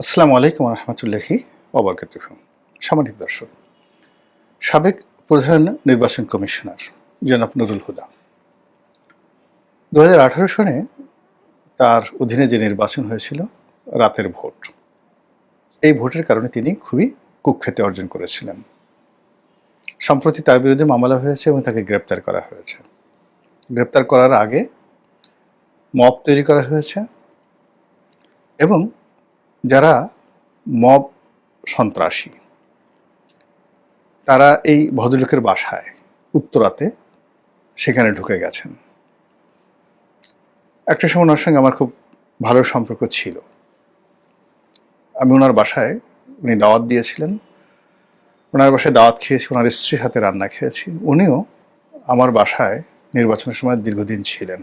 আসসালামু আলাইকুম রহমতুল্লাহি ওবরকাত সম্মানিত দর্শক, সাবেক প্রধান নির্বাচন কমিশনার জনাব নুরুল হুদা দু সনে তার অধীনে যে নির্বাচন হয়েছিল রাতের ভোট, এই ভোটের কারণে তিনি খুবই কুখ্যাতি অর্জন করেছিলেন। সম্প্রতি তার বিরুদ্ধে মামলা হয়েছে এবং তাকে গ্রেপ্তার করা হয়েছে। গ্রেপ্তার করার আগে মপ তৈরি করা হয়েছে এবং যারা মব সন্ত্রাসী, তারা এই ভদ্রলোকের বাসায় উত্তরাতে সেখানে ঢুকে গেছেন। একটা সময় ওনার সঙ্গে আমার খুব ভালো সম্পর্ক ছিল। আমি ওনার বাসায়, উনি দাওয়াত দিয়েছিলেন। ওনার বাসায় দাওয়াত খেয়েছি, ওনার স্ত্রীর হাতে রান্না খেয়েছি। উনিও আমার বাসায় নির্বাচনের সময় দীর্ঘদিন ছিলেন।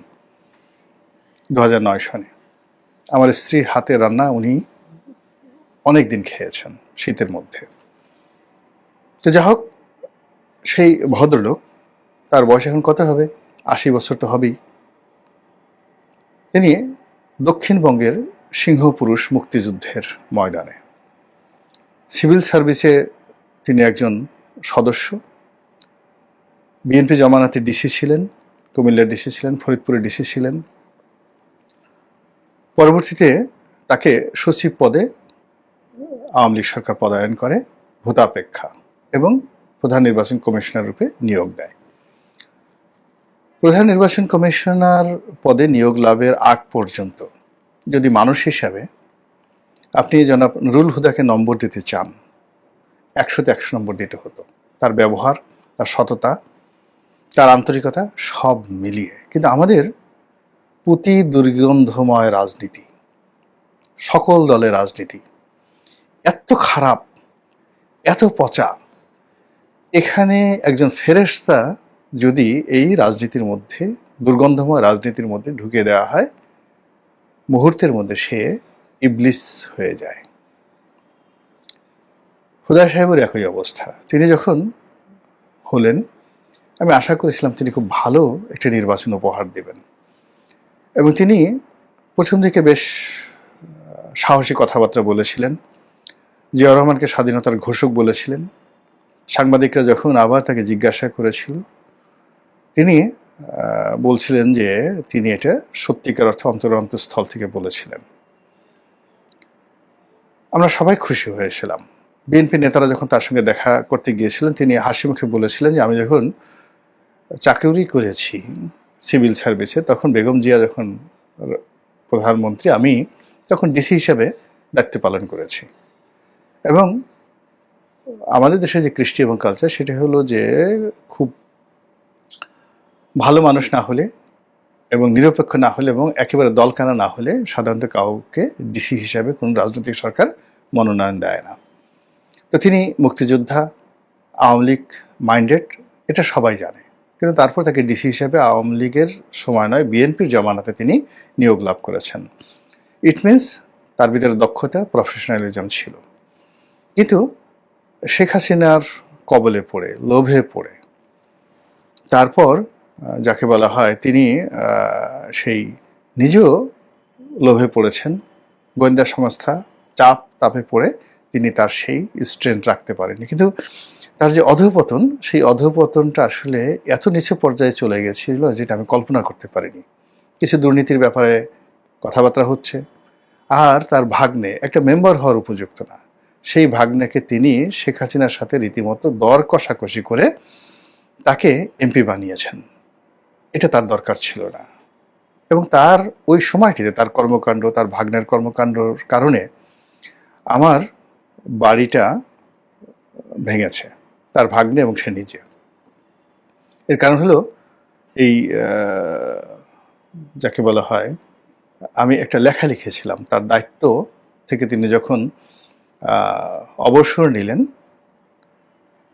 দু সনে আমার স্ত্রীর হাতে রান্না উনি অনেক দিন খেয়েছেন শীতের মধ্যে। তো যা হোক, সেই ভদ্রলোক, তার বয়স এখন কত হবে? আশি বছর তো হবেই। তিনি দক্ষিণবঙ্গের সিংহপুরুষ মুক্তিযুদ্ধের ময়দানে। সিভিল সার্ভিসে তিনি একজন সদস্য। বিএনপি জমানাতে ডিসি ছিলেন, কুমিল্লার ডিসি ছিলেন, ফরিদপুরের ডিসি ছিলেন। পরবর্তীতে তাকে সচিব পদে আওয়ামী লীগ সরকার পদায়ন করে ভূতাপেক্ষা এবং প্রধান নির্বাচন কমিশনার রূপে নিয়োগ দেয়। প্রধান নির্বাচন কমিশনার পদে নিয়োগ লাভের আগ পর্যন্ত যদি মানুষ হিসাবে আপনি জনাব নুরুল হুদাকে নম্বর দিতে চান, একশোতে একশো নম্বর দিতে হতো। তার ব্যবহার, তার সততা, তার আন্তরিকতা সব মিলিয়ে। কিন্তু আমাদের প্রতি দুর্গন্ধময় রাজনীতি, সকল দলের রাজনীতি এত খারাপ, এত পচা। এখানে একজন ফেরেস্তা যদি এই রাজনীতির মধ্যে, দুর্গন্ধময় রাজনীতির মধ্যে ঢুকে দেওয়া হয়, মুহূর্তের মধ্যে সে ইবলিস হয়ে যায়। হুদা সাহেবের একই অবস্থা। তিনি যখন হলেন, আমি আশা করেছিলাম তিনি খুব ভালো একটি নির্বাচন উপহার দেবেন। এবং তিনি প্রথম দিকে বেশ সাহসী কথাবার্তা বলেছিলেন। জিয়া রহমানকে স্বাধীনতার ঘোষক বলেছিলেন। সাংবাদিকরা যখন আবার তাকে জিজ্ঞাসা করেছিল, তিনি বলছিলেন যে তিনি এটা সত্যিকার অর্থে অন্তর অন্তঃস্থল থেকে বলেছিলেন। আমরা সবাই খুশি হয়েছিলাম। বিএনপি নেতারা যখন তার সঙ্গে দেখা করতে গিয়েছিলেন, তিনি হাসি মুখে বলেছিলেন যে আমি যখন চাকরি করেছি সিভিল সার্ভিসে, তখন বেগম জিয়া যখন প্রধানমন্ত্রী, আমি তখন ডিসি হিসেবে দায়িত্ব পালন করেছি। এবং আমাদের দেশে যে কৃষ্টি এবং কালচার সেটা হলো যে খুব ভালো মানুষ না হলে এবং নিরপেক্ষ না হলে এবং একেবারে দলকানা না হলে সাধারণত কাউকে ডিসি হিসাবে কোনো রাজনৈতিক সরকার মনোনয়ন দেয় না। তো তিনি মুক্তিযোদ্ধা, আওয়ামী লীগ মাইন্ডেড এটা সবাই জানে। কিন্তু তারপর তাকে ডিসি হিসাবে আওয়ামী লীগের সময় নয় বিএনপির জমানাতে তিনি নিয়োগ লাভ করেছেন। ইট মিনস তার ভিতরে দক্ষতা প্রফেশনালিজম ছিল। কিন্তু শেখ হাসিনার কবলে পড়ে, লোভে পড়ে। তারপর যাকে বলা হয় তিনি সেই নিজেও লোভে পড়েছেন। গোয়েন্দা সংস্থা চাপ তাপে পড়ে তিনি তার সেই স্ট্রেংথ রাখতে পারেননি। কিন্তু তার যে অধঃপতন, সেই অধঃপতনটা আসলে এত নিচু পর্যায়ে চলে গেছিল যেটা আমি কল্পনা করতে পারিনি। কিছু দুর্নীতির ব্যাপারে কথাবার্তা হচ্ছে, আর তার ভাগ্নে একটা মেম্বার হওয়ার উপযুক্ত না। সেই ভাগ্নেকে তিনি শেখ হাসিনার সাথে রীতিমতো দর কষাকষি করে তাকে এমপি বানিয়েছেন। এটা তার দরকার ছিল না। এবং তার ওই সময়টিতে তার কর্মকাণ্ড, তার ভাগ্নের কর্মকাণ্ডর কারণে আমার বাড়িটা ভেঙেছে, তার ভাগ্নে এবং সে নিজে। এর কারণ হলো এই যাকে বলা হয়, আমি একটা লেখা লিখেছিলাম, তার দায়িত্ব থেকে তিনি যখন অবসর নিলেন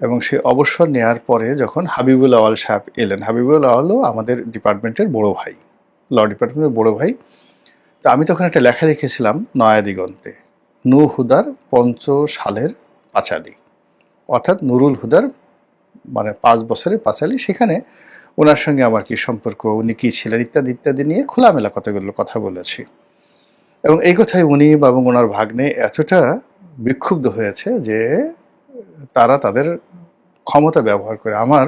এবং সে অবসর নেওয়ার পরে যখন হাবিবুল আওয়াল সাহেব এলেন, হাবিবুল আওয়ালও আমাদের ডিপার্টমেন্টের বড় ভাই, ল ডিপার্টমেন্টের বড় ভাই। তো আমি তখন একটা লেখা লিখেছিলাম নয়া দিগন্তে নু হুদার পঞ্চ সালের পাঁচালি। অর্থাৎ নুরুল হুদার মানে পাঁচ বছরের পাঁচালি, সেখানে ওনার সঙ্গে আমার কি সম্পর্ক, উনি কী ছিলেন ইত্যাদি ইত্যাদি নিয়ে খোলামেলা কতগুলো কথা বলেছি। এবং এই কথায় উনি এবং ওনার ভাগ্নে এতটা বিক্ষুব্ধ হয়েছে যে তারা তাদের ক্ষমতা ব্যবহার করে আমার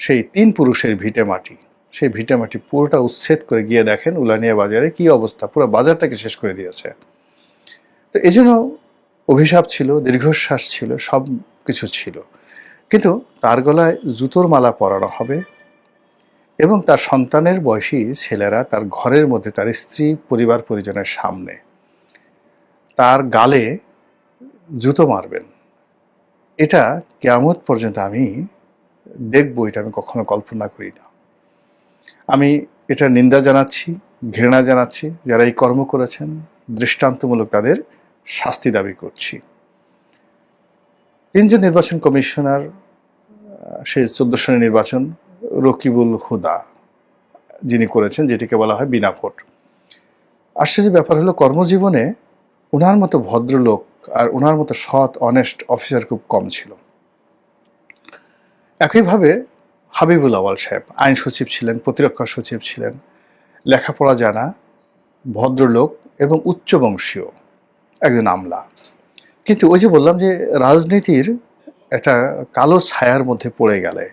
সেই তিন পুরুষের ভিটে মাটি, সেই ভিটে মাটি পুরোটা উচ্ছেদ করে গিয়ে দেখেন উলানিয়া বাজারে কি অবস্থা, পুরো বাজারটাকে শেষ করে দিয়েছে। তো এই জন্য অভিশাপ ছিল, দীর্ঘশ্বাস ছিল, সব কিছু ছিল। কিন্তু তার গলায় জুতোর মালা পরানো হবে এবং তার সন্তানের বয়সী ছেলেরা তার ঘরের মধ্যে তার স্ত্রী, পরিবার, পরিজনের সামনে তার গালে জুতো মারবেন। এটা কেমন পর্যন্ত আমি দেখব, এটা আমি কখনো কল্পনা করি না। আমি এটা নিন্দা জানাচ্ছি, ঘৃণা জানাচ্ছি, যারা এই কর্ম করেছেন, দৃষ্টান্তমূলক তাদের শাস্তি দাবি করছি। তিনজন নির্বাচন কমিশনার সেই চোদ্দ সনের নির্বাচন, রকিবুল হুদা, যিনি করেছেন, যেটিকে বলা হয় বিনা ভোট। আশ্চর্য ব্যাপার হলো, কর্মজীবনে ওনার মতো ভদ্রলোক আর ওনার মতো সৎ অনেস্ট অফিসার খুব কম ছিল। একইভাবে হাবিবুল আওয়াল সাহেব আইন সচিব ছিলেন, প্রতিরক্ষা সচিব ছিলেন, লেখাপড়া জানা, ভদ্রলোক এবং উচ্চবংশীয় একজন আমলা। কিন্তু ওই যে বললাম যে রাজনীতির একটা কালো ছায়ার মধ্যে পড়ে গেলে,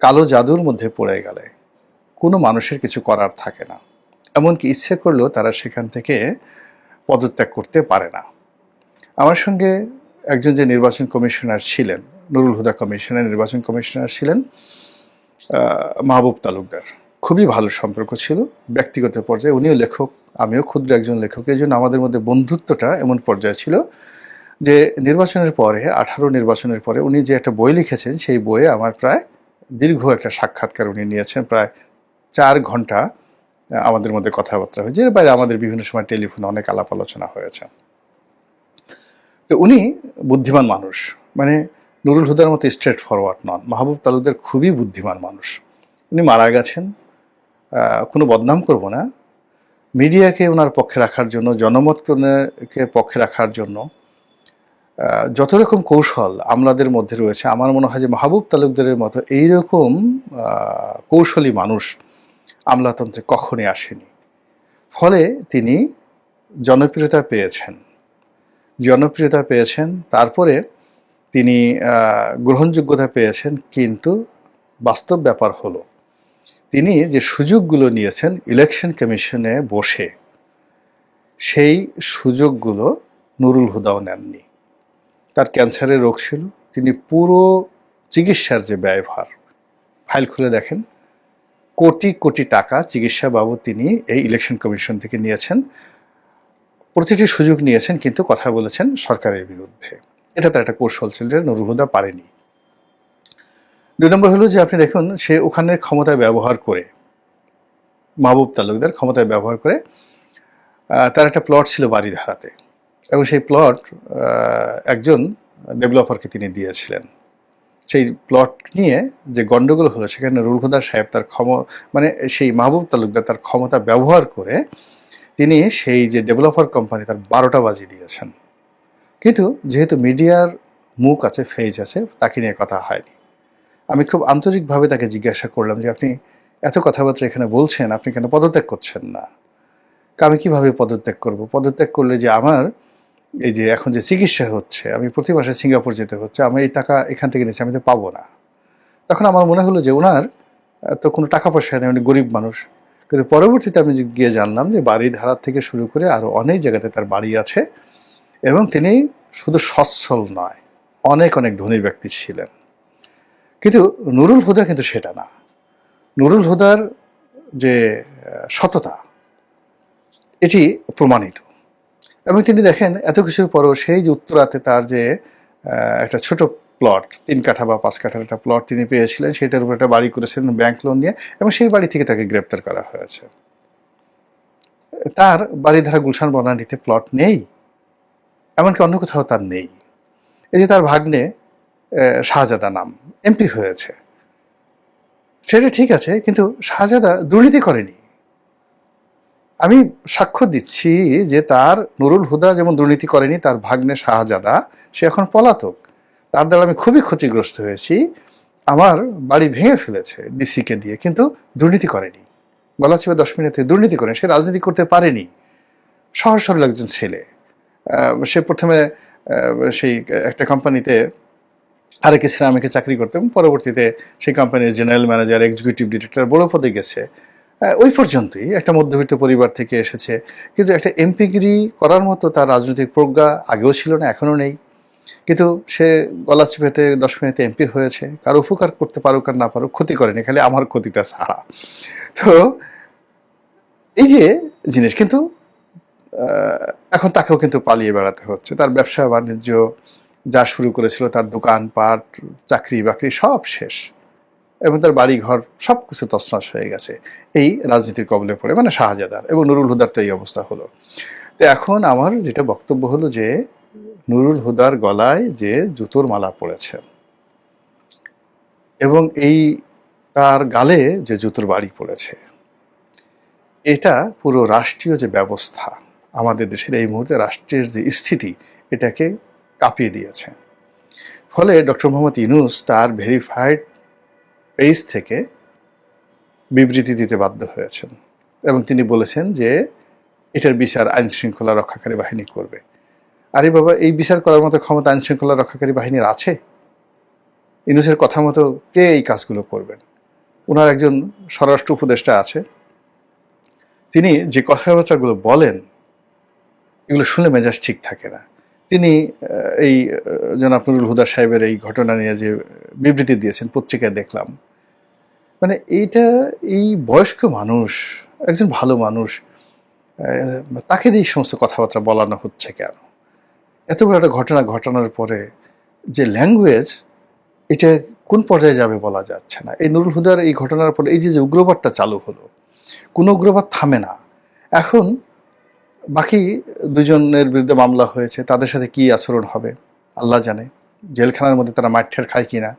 কালো জাদুর মধ্যে পড়ে গেলে কোনো মানুষের কিছু করার থাকে না। এমনকি ইচ্ছে করলেও তারা সেখান থেকে পদত্যাগ করতে পারে না। আমার সঙ্গে একজন যে নির্বাচন কমিশনার ছিলেন, নুরুল হুদা কমিশনের নির্বাচন কমিশনার ছিলেন মাহবুব তালুকদার। খুবই ভালো সম্পর্ক ছিল, ব্যক্তিগত পর্যায়ে উনিও লেখক, আমিও ক্ষুদ্র একজন লেখক। এই জন্য আমাদের মধ্যে বন্ধুত্বটা এমন পর্যায়ে ছিল যে নির্বাচনের পরে, আঠারো নির্বাচনের পরে উনি যে একটা বই লিখেছেন, সেই বইয়ে আমার প্রায় দীর্ঘ একটা সাক্ষাৎকার উনি নিয়েছেন, প্রায় চার ঘণ্টা আমাদের মধ্যে কথাবার্তা হয়েছে। এর বাইরে আমাদের বিভিন্ন সময় টেলিফোনে অনেক আলাপ আলোচনা হয়েছে। তো উনি বুদ্ধিমান মানুষ। মানে নুরুল হুদার মতো স্ট্রেট ফরওয়ার্ড নন। মাহবুব তালুকদার খুবই বুদ্ধিমান মানুষ। উনি মারা গেছেন। কোনো বদনাম করব না। মিডিয়াকে ওনার পক্ষে রাখার জন্য, জনমতকে পক্ষে রাখার জন্য যত রকম কৌশল আমলাদের মধ্যে রয়েছে, আমার মনে হয় যে মাহবুব তালুকদারের মতো এইরকম কৌশলী মানুষ আমলাতন্ত্রে কখনই আসেনি। ফলে তিনি জনপ্রিয়তা পেয়েছেন। জনপ্রিয়তা পেয়েছেন, তারপরে তিনি গ্রহণযোগ্যতা পেয়েছেন, কিন্তু বাস্তব ব্যাপার হলো, তিনি যে সুযোগগুলো নিয়েছেন ইলেকশন কমিশনে বসে, সেই সুযোগগুলো নুরুল হুদাও নেননি। তার ক্যান্সারের রোগ ছিল, তিনি পুরো চিকিৎসার যে ব্যয়ভার, ফাইল খুলে দেখেন, কোটি কোটি টাকা চিকিৎসা বাবদ তিনি এই ইলেকশন কমিশন থেকে নিয়েছেন। প্রতিটি সুযোগ নিয়েছেন কিন্তু কথা বলেছেন সরকারের বিরুদ্ধে। এটা তার একটা কৌশল ছিল যেটা নুরুল হুদা পারেনি। দুই নম্বর হলো যে আপনি দেখুন, সে ওখানে ক্ষমতা ব্যবহার করে, মাহবুব তালুকদার ক্ষমতায় ব্যবহার করে তার একটা প্লট ছিল বাড়িধারাতে এবং সেই প্লট একজন ডেভেলপারকে তিনি দিয়েছিলেন। সেই প্লট নিয়ে যে গন্ডগোল হলো, সেখানে রুলহুদা সাহেব তার ক্ষম মানে সেই মাহবুব তালুকদার তার ক্ষমতা ব্যবহার করে তিনি সেই যে ডেভেলপার কোম্পানি তার বারোটা বাজিয়ে দিয়েছেন। কিন্তু যেহেতু মিডিয়ার মুখ আছে ফেজ আছে, তাকে নিয়ে কথা হয়নি। আমি খুব আন্তরিকভাবে তাকে জিজ্ঞাসা করলাম যে, আপনি এত কথাবার্তা এখানে বলছেন, আপনি কেন পদত্যাগ করছেন না? আমি কীভাবে পদত্যাগ করব? পদত্যাগ করলে যে আমার এই যে এখন যে চিকিৎসা হচ্ছে, আমি প্রতি মাসে সিঙ্গাপুর যেতে হচ্ছে, আমি এই টাকা এখান থেকে নিচ্ছি, আমি তো পাবো না। তখন আমার মনে হলো যে ওনার তো কোনো টাকা পয়সা নেই, উনি গরিব মানুষ। কিন্তু পরবর্তীতে আমি গিয়ে জানলাম যে বাড়ি ধারা থেকে শুরু করে আরও অনেক জায়গাতে তার বাড়ি আছে এবং তিনি শুধু সচ্ছল নয়, অনেক অনেক ধনী ব্যক্তি ছিলেন। কিন্তু নুরুল হুদা কিন্তু সেটা না। নুরুল হুদার যে সততা, এটি প্রমাণিত। এবং তিনি দেখেন এত কিছুর পরও সেই যে উত্তরাতে তার যে একটা ছোট প্লট তিন কাঠা বা পাঁচ কাঠার একটা প্লট তিনি পেয়েছিলেন, সেটার উপর একটা বাড়ি করেছিলেন ব্যাংক লোন নিয়ে এবং সেই বাড়ি থেকে তাকে গ্রেপ্তার করা হয়েছে। তার বাড়ি ধারা গুলশান বনানীতে প্লট নেই, এমনকি অন্য কোথাও তার নেই। এই যে তার ভাগ্নে শাহজাদা নাম এমপি হয়েছে। সেটা ঠিক আছে, কিন্তু শাহজাদা দুর্নীতি করেনি। আমি সাক্ষ্য দিচ্ছি যে তার নুরুল হুদা যেমন দুর্নীতি করেনি, তার ভাগ্নে শাহজাদা, সে এখন পলাতক। তার দ্বারা আমি খুবই ক্ষতিগ্রস্ত হয়েছি। আমার বাড়ি ভেঙে ফেলেছে ডিসিকে দিয়ে, কিন্তু দুর্নীতি করেনি। বলা ছিল দশ মিনিটে দুর্নীতি করেনি, সে রাজনীতি করতে পারেনি। সহজ সরল একজন ছেলে। সে প্রথমে সেই একটা কোম্পানিতে আরেক সিরামিকে চাকরি করতো এবং পরবর্তীতে সেই কোম্পানির জেনারেল ম্যানেজার এক্সিকিউটিভ ডিরেক্টর বড় পদে গেছে। ওই পর্যন্তই। একটা মধ্যবিত্ত পরিবার থেকে এসেছে। কিন্তু একটা এমপিগিরি করার মতো তার রাজনৈতিক প্রজ্ঞা আগেও ছিল না, এখনও নেই। কিন্তু সে গলা চিপেতে দশ মিনিটে এমপি হয়েছে। কারও উপকার করতে পারুক আর না পারুক, ক্ষতি করেনি, খালি আমার ক্ষতিটা ছাড়া। তো এই যে জিনিস, কিন্তু এখন তাকেও কিন্তু পালিয়ে বেড়াতে হচ্ছে। তার ব্যবসা বাণিজ্য যা শুরু করেছিল, তার দোকান পাট চাকরি বাকরি সব শেষ। এবং তার বাড়ি ঘর সব কিছু তছনছ হয়ে গেছে। এই রাজনীতির কবলে পড়ে মানে শাহজাদার এবং নুরুল হুদার তো এই অবস্থা হলো। তো এখন আমার যেটা বক্তব্য হলো যে নুরুল হুদার গলায় যে জুতোর মালা পড়েছে। এবং এই তার গালে যে জুতোর বাড়ি পড়েছে। এটা পুরো রাষ্ট্রীয় যে ব্যবস্থা, আমাদের দেশের এই মুহূর্তে রাষ্ট্রের যে স্থিতি, এটাকে কাঁপিয়ে দিয়েছে। ফলে ডক্টর মোহাম্মদ ইনুস তার ভেরিফাইড পেজ থেকে বিবৃতি দিতে বাধ্য হয়েছেন। এবং তিনি বলেছেন যে এটার বিচার আইন শৃঙ্খলা রক্ষাকারী বাহিনী করবে। আরে বাবা, এই বিচার করার মতো ক্ষমতা আইন শৃঙ্খলা রক্ষাকারী বাহিনীর আছে? ইনুসের কথা মতো কে এই কাজগুলো করবেন? ওনার একজন স্বরাষ্ট্র উপদেষ্টা আছে। তিনি যে কথাবার্তাগুলো বলেন, এগুলো শুনে মেজাজ ঠিক থাকে না। তিনি এই জনাব নুরুল হুদা সাহেবের এই ঘটনা নিয়ে যে বিবৃতি দিয়েছেন, পত্রিকায় দেখলাম। মানে এইটা, এই বয়স্ক মানুষ, একজন ভালো মানুষ তাকে দিয়ে সমস্ত কথাবার্তা বলানো হচ্ছে কেন? এত বড় একটা ঘটনা ঘটানোর পরে যে ল্যাঙ্গুয়েজ এটা কোন পর্যায়ে যাবে বলা যাচ্ছে না। এই নুরুল হুদার এই ঘটনার পরে এই যে যে উগ্রবাদটা চালু হলো, কোনো উগ্রবাদ থামে না। এখন বাকি দুজনের বিরুদ্ধে মামলা হয়েছে, তাদের সাথে কি আচরণ হবে, আল্লাহ জানে। জেলখানার মধ্যে তারা মাঠের খায় কি না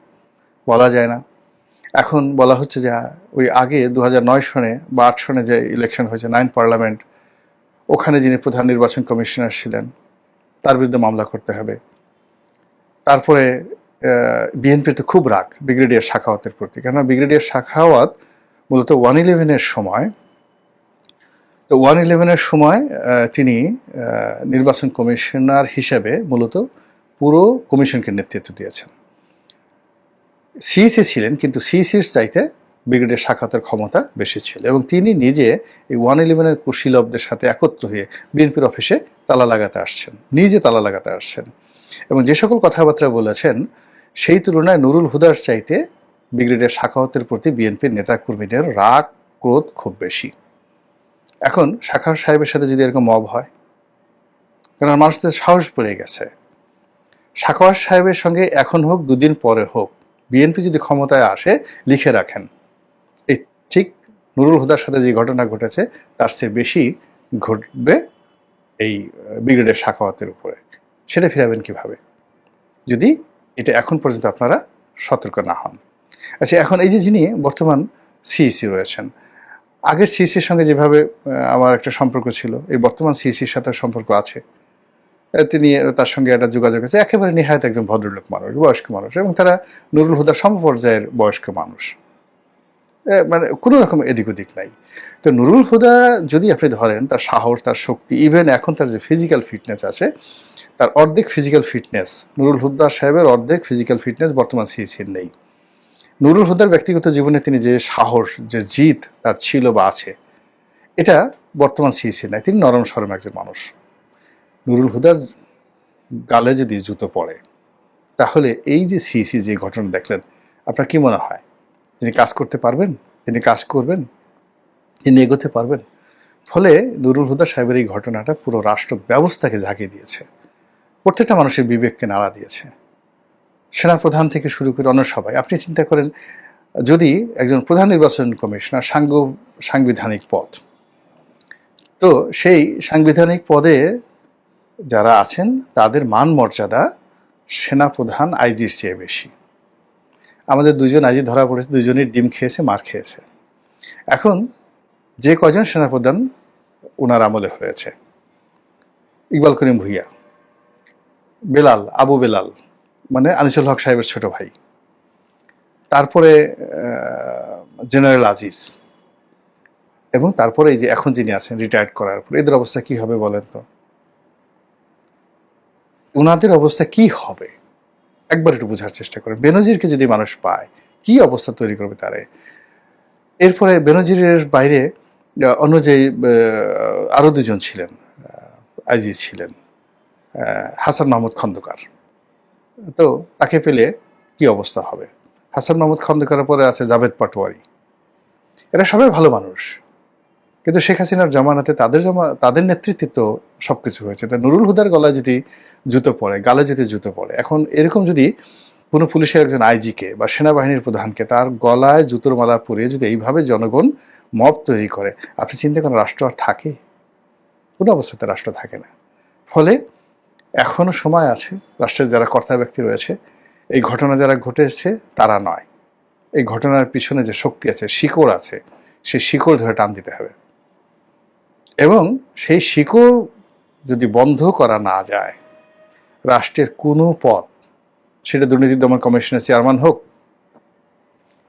বলা যায় না। এখন বলা হচ্ছে যে, ওই আগে দু সনে বা আট সনে যে ইলেকশন হয়েছে নাইন পার্লামেন্ট ওখানে যিনি প্রধান নির্বাচন কমিশনার ছিলেন তার বিরুদ্ধে মামলা করতে হবে। তারপরে বিএনপির তো খুব রাগ, ব্রিগেডিয়ার শাখাওয়াতের প্রতি। কেননা ব্রিগেডিয়ার শাখাওয়াত মূলত ওয়ান ইলেভেনের সময়, তো ওয়ান ইলেভেনের সময় তিনি নির্বাচন কমিশনার হিসেবে মূলত পুরো কমিশনকে নেতৃত্ব দিয়েছেন। সিইসি ছিলেন, কিন্তু সিইসির চাইতে ব্রিগেডিয়ার শাখাতের ক্ষমতা বেশি ছিল এবং তিনি নিজে এই ওয়ান ইলেভেনের কুশীলবদের সাথে একত্র হয়ে বিএনপির অফিসে তালা লাগাতে আসছেন, নিজে তালা লাগাতে আসছেন। এবং যে সকল কথাবার্তা বলেছেন, সেই তুলনায় নুরুল হুদার চাইতে ব্রিগেডিয়ার শাখাওয়াতের প্রতি বিএনপির নেতাকর্মীদের রাগ, ক্রোধ খুব বেশি। এখন শাখা সাহেবের সাথে যদি এরকম মব হয় কারণ মানুষদের সাহস পড়ে গেছে। শাখাওয়াত সাহেবের সঙ্গে এখন হোক, দুদিন পরে হোক, বিএনপি যদি ক্ষমতায় আসে, লিখে রাখেন। ঠিক নুরুল হুদার সাথে যে ঘটনা ঘটেছে, তার চেয়ে বেশি ঘটবে এই ব্রিগেডের শাখাওয়াতের উপরে। সেটা ফিরাবেন কীভাবে? যদি এটা এখন পর্যন্ত আপনারা সতর্ক না হন। আচ্ছা এখন এই যে যিনি বর্তমান সিইসি রয়েছেন, আগের সিইসির সঙ্গে যেভাবে আমার একটা সম্পর্ক ছিল, এই বর্তমান সিইসির সাথে সম্পর্ক আছে। তিনি তার সঙ্গে একটা যোগাযোগ আছে, একেবারে নিহায়ত একজন ভদ্রলোক মানুষ, বয়স্ক মানুষ, এবং তারা নুরুল হুদা সমপর্যায়ের বয়স্ক মানুষ। মানে কোনো রকম এদিক ওদিক নাই। তো নুরুল হুদা যদি আপনি ধরেন, তার সাহস, তার শক্তি ইভেন এখন তার যে ফিজিক্যাল ফিটনেস আছে, তার অর্ধেক ফিজিক্যাল ফিটনেস নুরুল হুদা সাহেবের অর্ধেক ফিজিক্যাল ফিটনেস বর্তমান সিইসির নেই। নুরুল হুদার ব্যক্তিগত জীবনে তিনি যে সাহস, যে জিত তার ছিল বা আছে, এটা বর্তমান সিইসি নাই। তিনি নরম সরম একজন মানুষ। নুরুল হুদার গালে যদি জুতো পড়ে, তাহলে এই যে সিইসি যে ঘটনা দেখলেন, আপনার কি মনে হয়? তিনি কাজ করতে পারবেন, তিনি কাজ করবেন, তিনি এগোতে পারবেন। ফলে নুরুল হুদা সাহেবের এই ঘটনাটা পুরো রাষ্ট্র ব্যবস্থাকে ঝাঁকিয়ে দিয়েছে। প্রত্যেকটা মানুষের বিবেককে নাড়া দিয়েছে। সেনাপ্রধান থেকে শুরু করে অন্য সবাই। আপনি চিন্তা করেন, যদি একজন প্রধান নির্বাচন কমিশনার সাংগ সাংবিধানিক পদ, তো সেই সাংবিধানিক পদে যারা আছেন, তাদের মান মর্যাদা সেনাপ্রধান আইজির চেয়ে বেশি। আমাদের দুজন আইজি ধরা পড়েছে, দুজনই ডিম খেয়েছে, মার খেয়েছে। এখন যে কজন সেনাপ্রধান ওনার আমলে হয়েছে? ইকবাল করিম ভুইয়া, বেলাল, আবু বেলাল মানে আনিসুল হক সাহেবের ছোট ভাই। তারপরে জেনারেল আজিজ এবং তারপরে এই যে এখন যিনি আছেন রিটায়ার্ড করার পর, এদের অবস্থা কি হবে বলেন তো? ওনাদের অবস্থা কি হবে? একবার একটু বোঝার চেষ্টা করেন। বেনজিরকে যদি মানুষ পায় কি অবস্থা তৈরি করবে তারে? এরপরে বেনজিরের বাইরে অন্য যে আহ, আরও দুজন ছিলেন আইজি ছিলেন হাসান মাহমুদ খন্দকার। তো তাকে পেলে কি অবস্থা হবে? হাসান মাহমুদ খন্দকারের পরে আছে জাভেদ পাটোয়ারি। এরা সবাই ভালো মানুষ। কিন্তু শেখ হাসিনার জমানাতে তাদের জমা, তাদের নেতৃত্বে তো সবকিছু হয়েছে। তা নুরুল হুদার গলায় যদি জুতো পড়ে, গালে যদি জুতো পড়ে, এখন এরকম যদি কোনো পুলিশের একজন আইজিকে বা সেনাবাহিনীর প্রধানকে তার গলায় জুতোর মালা পরিয়ে যদি এইভাবে জনগণ মব তৈরি করে, আপনি চিন্তা করেন রাষ্ট্র আর থাকে? কোনো অবস্থাতে রাষ্ট্র থাকে না। ফলে এখনও সময় আছে, রাষ্ট্রের যারা কর্তা ব্যক্তি রয়েছে, এই ঘটনা যারা ঘটেছে তারা নয়। এই ঘটনার পিছনে যে শক্তি আছে, শিকড় আছে, সেই শিকড় ধরে টান দিতে হবে। এবং সেই শিকড় যদি বন্ধ করা না যায়, রাষ্ট্রের কোনো পথ, সেটা দুর্নীতি দমন কমিশনের চেয়ারম্যান হোক,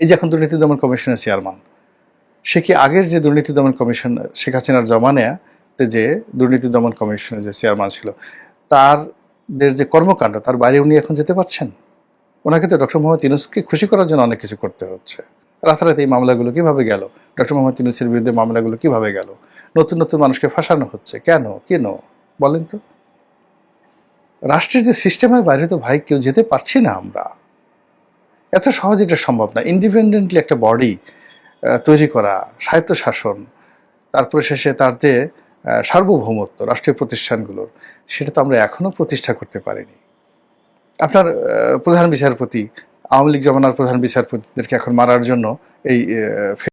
এই যে এখন দুর্নীতি দমন কমিশনের চেয়ারম্যান, সে কি আগের যে দুর্নীতি দমন কমিশন, শেখ হাসিনার জমানাতে যে দুর্নীতি দমন কমিশনের যে চেয়ারম্যান ছিল তারদের যে কর্মকাণ্ড, তার বাইরে উনি এখন যেতে পারছেন? ওনাকে তো ডক্টর মোহাম্মদ ইউনুসকে খুশি করার জন্য অনেক কিছু করতে হচ্ছে। রাতারাতি এই মামলাগুলো কীভাবে গেল? ডক্টর মোহাম্মদ ইউনুসের বিরুদ্ধে মামলাগুলো কীভাবে গেল? নতুন নতুন মানুষকে ফাঁসানো হচ্ছে। কেন? কেন? বলেন তো। রাষ্ট্রের যে সিস্টেমের বাইরে তো ভাই কেউ যেতে পারছি না আমরা। এত সহজে এটা সম্ভব না। ইন্ডিপেন্ডেন্টলি একটা বডি তৈরি করা স্বায়ত্ত শাসন তারপরে শেষে তার যে সার্বভৌমত্ব, রাষ্ট্রীয় প্রতিষ্ঠানগুলোর, সেটা তো আমরা এখনও প্রতিষ্ঠা করতে পারিনি। আপনার প্রধান বিচারপতি, আওয়ামী লীগ জমানার প্রধান বিচারপতিদেরকে এখন মারার জন্য এই